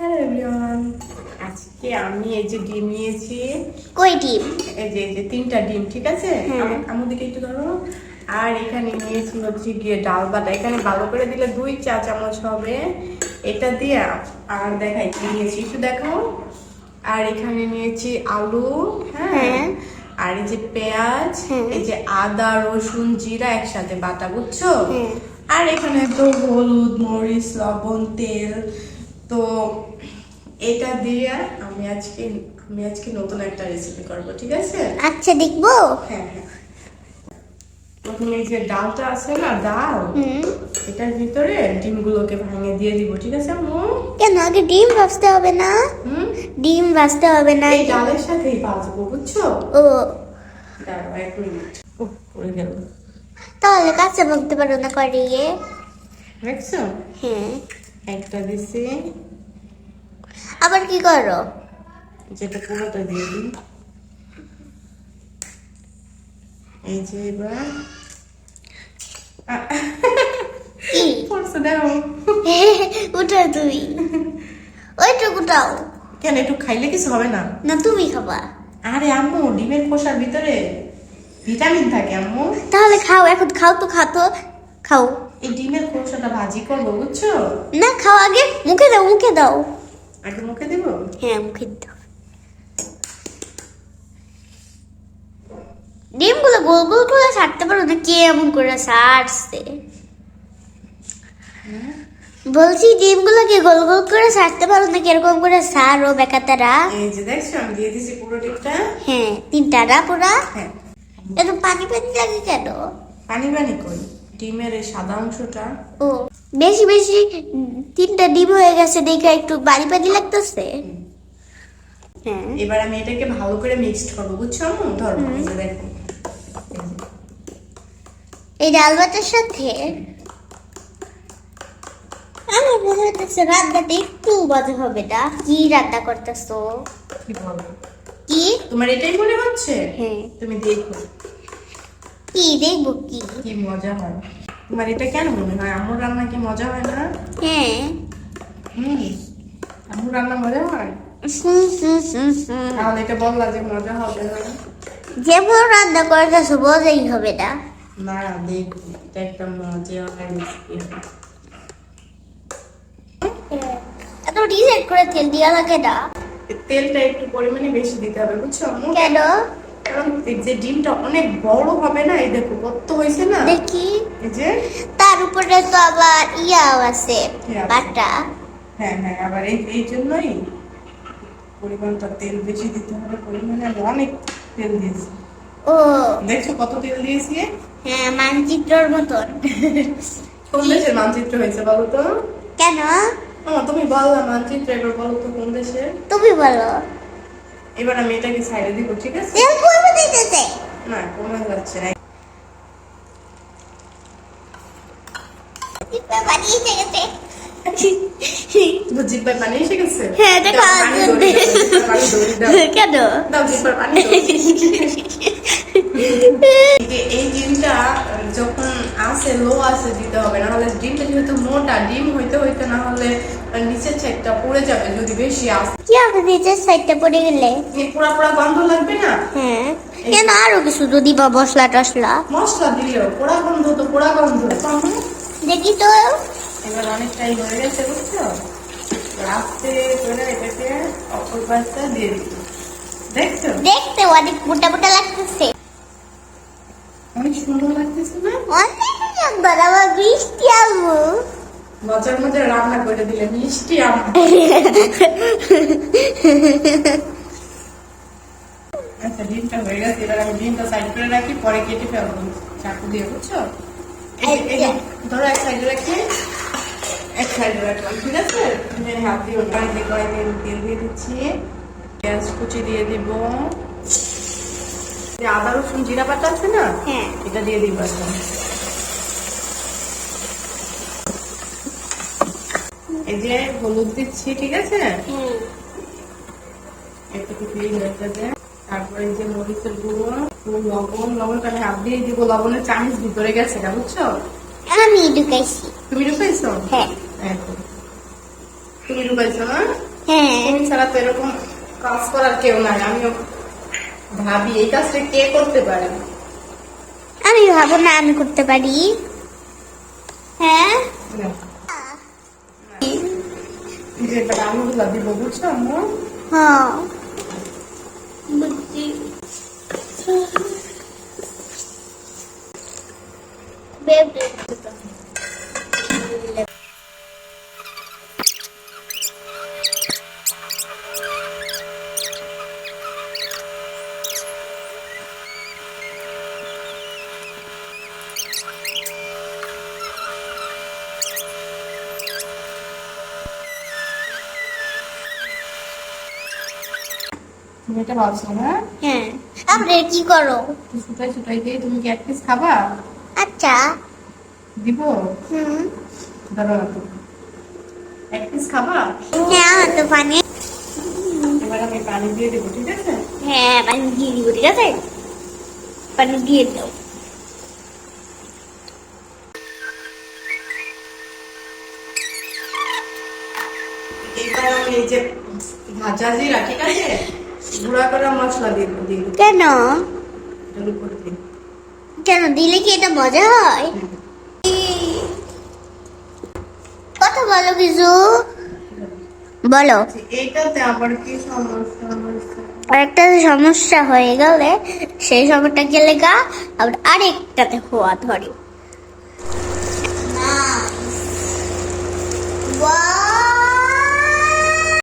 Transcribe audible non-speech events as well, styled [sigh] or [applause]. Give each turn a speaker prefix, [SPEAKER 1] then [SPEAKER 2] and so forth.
[SPEAKER 1] Hello everyone আজকে আমি এই যে ডিম নিয়েছি।
[SPEAKER 2] কই ডিম?
[SPEAKER 1] এই যে এই যে তিনটা ডিম ঠিক আছে?
[SPEAKER 2] হ্যাঁ।
[SPEAKER 1] আমার- আমার দিকে একটু ধরো। আর এখানে নিয়েছি হচ্ছে গিয়ে ডাল বাটা। এখানে ভালো করে দিলে দুই চা চামচ হবে। এটা দিয়ে আর দেখাই নিয়েছি একটু দেখাও। আর এখানে নিয়েছি আলু হ্যাঁ?
[SPEAKER 2] হ্যাঁ।
[SPEAKER 1] আর এই যে পেঁয়াজ
[SPEAKER 2] হ্যাঁ।
[SPEAKER 1] এই যে আদা রসুন জিরা একসাথে বাটা বুঝছ। আর এখানে তো হলুদ মরিচ লবণ তেল তো এটা দিয়ে আমি আজকে আমি আজকে নতুন একটা রেসিপি করব ঠিক আছে?
[SPEAKER 2] আচ্ছা দেখব।
[SPEAKER 1] হ্যাঁ হ্যাঁ। প্রথমে যে ডালটা আছে না ডাল? এটার ভিতরে ডিমগুলোকে ভাঙে দিয়ে দিব ঠিক আছে আম্মু?
[SPEAKER 2] কেন আগে ডিম ভাজতে হবে না?
[SPEAKER 1] হুম?
[SPEAKER 2] ডিম ভাজতে হবে না।
[SPEAKER 1] এই ডালের সাথেই ভাজবো বুঝছ?
[SPEAKER 2] ও।
[SPEAKER 1] দাঁড়াও এক মিনিট। উফ, পড়ে গেল।
[SPEAKER 2] তাহলে কাছে ভাবতে পারো না করিয়ে
[SPEAKER 1] দেখছ?
[SPEAKER 2] হ্যাঁ।
[SPEAKER 1] একটা দিছি।
[SPEAKER 2] আবার কি করো?
[SPEAKER 1] যেটা পুরোটা দিয়ে দিই। এই যে এবার। পড়ছে
[SPEAKER 2] উঠাও তুমি। ওইটুকু
[SPEAKER 1] কেন একটু খাইলে কিছু হবে না?
[SPEAKER 2] না তুমি খাবা।
[SPEAKER 1] আরে আম্মু ডিমের খোসার ভিতরে ভিটামিন থাকে আম্মু।
[SPEAKER 2] তাহলে খাও এখন খাও তো খাও তো। খাও।
[SPEAKER 1] এই ডিমের খোসাটা ভাজি করব বুঝছ?
[SPEAKER 2] না খাও আগে মুখে দাও মুখে দাও।
[SPEAKER 1] আগে মুখে দিব?
[SPEAKER 2] হ্যাঁ মুখে দাও। ডিমগুলো গোল গোল করে ছাড়তে পারো না কে এমন করে ছাড়ছে? বলছি ডিমগুলোকে গোল গোল করে ছাড়তে পারো না কীরকম করে ছাড়ো বেকাতারা?
[SPEAKER 1] এই যে দেখছ আমি দিয়ে পুরো ডিমটা।
[SPEAKER 2] হ্যাঁ তিনটা না পুরা?
[SPEAKER 1] হ্যাঁ।
[SPEAKER 2] একটু পানি পানি লাগে কেন?
[SPEAKER 1] পানি পানি করি ডিমের এই সাদা অংশটা।
[SPEAKER 2] ও বেশি বেশি তিনটা ডিম হয়ে গেছে দেখে একটু পানি পানি লাগতেছে। হ্যাঁ।
[SPEAKER 1] এবার আমি এটাকে ভালো করে মিক্সড করব বুঝছ? আম্মু ধরো দেখো। এই
[SPEAKER 2] ডাল ভাতের সাথে আমার মনে হইতেছে রান্নাটা একটু মজা হবে না। কি রান্না করতেছো?
[SPEAKER 1] কি বলো
[SPEAKER 2] কি?
[SPEAKER 1] তোমার এটাই মনে হচ্ছে?
[SPEAKER 2] হ্যাঁ।
[SPEAKER 1] তুমি দেখো।
[SPEAKER 2] কি দেখব কি
[SPEAKER 1] কি মজা হয়। তোমার এটা কেন মনে হয়? আম্মুর রান্না কি মজা হয় না?
[SPEAKER 2] হ্যাঁ।
[SPEAKER 1] হুম। আম্মুর রান্না মজা হয়। তাহলে এটা বললা যে মজা হবে না।
[SPEAKER 2] যেমন রান্না করতেছো বোঝাই হবে না।
[SPEAKER 1] না দেখো এটা একটা মজা হয়
[SPEAKER 2] এত ডিসাইড করে তেল লাগে না।
[SPEAKER 1] তেলটা একটু পরিমাণে বেশি দিতে হবে বুঝছ
[SPEAKER 2] কেন?
[SPEAKER 1] কারণ এই যে ডিমটা অনেক বড় হবে না এই দেখো কত হয়েছে না?
[SPEAKER 2] দেখি।
[SPEAKER 1] এই যে?
[SPEAKER 2] তার উপরে তো আবার ইয়াও আছে বাটা।
[SPEAKER 1] হ্যাঁ হ্যাঁ আবার এই এই জন্যই পরিমাণটা তেল বেশি দিতে হবে পরিমাণে আমি অনেক তেল দিয়েছি।
[SPEAKER 2] ও।
[SPEAKER 1] দেখছ কত তেল দিয়েছি?
[SPEAKER 2] হ্যাঁ মানচিত্রর মতন।
[SPEAKER 1] কোন দেশের মানচিত্র হয়েছে বলো তো?
[SPEAKER 2] কেন?
[SPEAKER 1] তুমি বললা মানচিত্র এবার বলো তো কোন দেশের?
[SPEAKER 2] তুমি বলো।
[SPEAKER 1] এবার আমি এটাকে সাইডে দিব ঠিক আছে?
[SPEAKER 2] কমে দিতেছে।
[SPEAKER 1] না কমে যাচ্ছে না
[SPEAKER 2] গেছে।
[SPEAKER 1] পানি এসে গেছে?
[SPEAKER 2] হ্যাঁ। [laughs] কেন?
[SPEAKER 1] দাও, জিব্বায় পানি [laughs] এই ডিমটা যখন আসে লো আসে দিতে হবে না হলে ডিমটা যেহেতু মোটা ডিম হইতে হইতে না হলে নিচের সাইডটা পড়ে যাবে যদি বেশি আসে
[SPEAKER 2] কি হবে নিচের সাইডটা পড়ে গেলে?
[SPEAKER 1] পুরা পুরা গন্ধ লাগবে না?
[SPEAKER 2] হ্যাঁ। কেন আরও কিছু তো দিবা মশলা টসলা?
[SPEAKER 1] মশলা দিলেও পোড়া গন্ধ তো পোড়া গন্ধ।
[SPEAKER 2] দেখি তো।
[SPEAKER 1] এবার অনেকটাই হয়ে গেছে বুঝছ? আস্তে করে এটাকে অপর পাশটা দিয়ে দিচ্ছি দেখছ?
[SPEAKER 2] দেখতে অনেক মোটা মোটা লাগতেছে।
[SPEAKER 1] অনেক সুন্দর লাগতেছে না?
[SPEAKER 2] অনেক সুন্দর আমার বৃষ্টি আলু।
[SPEAKER 1] মজার মজার রান্না করে দিলে মিষ্টি আম আচ্ছা ডিমটা হয়ে গেছে এবার আমি ডিমটা সাইড করে রাখি পরে কেটে ফেলব। চাকু দিয়ে বুঝছ? ধরো এক সাইডে রাখি এক সাইডে রাখলাম ঠিক আছে? হাত দিয়ে ওটা দিয়ে তেল দিয়ে দিচ্ছি পেঁয়াজ কুচি দিয়ে দিব। যে আদা রসুন জিরা বাটা আছে না?
[SPEAKER 2] হ্যাঁ।
[SPEAKER 1] এটা দিয়ে দিব এখন এই যে হলুদ দিচ্ছি ঠিক আছে? একটু দিয়ে হয়ে যাবে তারপরে যে মরিচের গুঁড়ো লবণ লবণটা আমি হাত দিয়ে দিব। লবণের চামিচ ভিতরে গেছে না বুঝছ?
[SPEAKER 2] আমি ঢুকাইছি।
[SPEAKER 1] তুমি ঢুকাইছো?
[SPEAKER 2] হ্যাঁ।
[SPEAKER 1] তুমি ঢুকাইছো না
[SPEAKER 2] হ্যাঁ।
[SPEAKER 1] তুমি ছাড়া তো এরকম কাজ করার কেউ নাই। আমিও ভাবি এই কাজটা কে করতে পারে?
[SPEAKER 2] আমি ভাবো না আমি করতে পারি। হ্যাঁ?
[SPEAKER 1] আলুগুলো দিব বুঝছ
[SPEAKER 2] হ্যাঁ বুঝছি বেবি
[SPEAKER 1] তুমি এটা ভাবছ হ্যাঁ?
[SPEAKER 2] হ্যাঁ। তারপরে কি করো?
[SPEAKER 1] ছুটাই ছুটাই দিয়ে তুমি কি এক পিস খাবা?
[SPEAKER 2] আচ্ছা।
[SPEAKER 1] দিব?
[SPEAKER 2] হুম।
[SPEAKER 1] ধরো এক পিস খাবা?
[SPEAKER 2] হ্যাঁ তো পানি।
[SPEAKER 1] এবার আমি পানি দিয়ে দেবো ঠিক আছে?
[SPEAKER 2] হ্যাঁ পানি দিয়ে দিব ঠিক আছে? পানি দিয়ে দাও।
[SPEAKER 1] এইবার আমি এই যে ভাজা জিরা ঠিক আছে? গুঁড়া করা মশলা দিয়ে
[SPEAKER 2] কেন? কেন? দিলে কি এটা মজা হয়? কথা বলো কিছু বলো।
[SPEAKER 1] আচ্ছা, এইটাতে আবার কি সমস্যা
[SPEAKER 2] একটা সমস্যা হয়ে গেলে সেই সময়টা গেলে গা আবার আরেকটাতে হওয়া ধরে।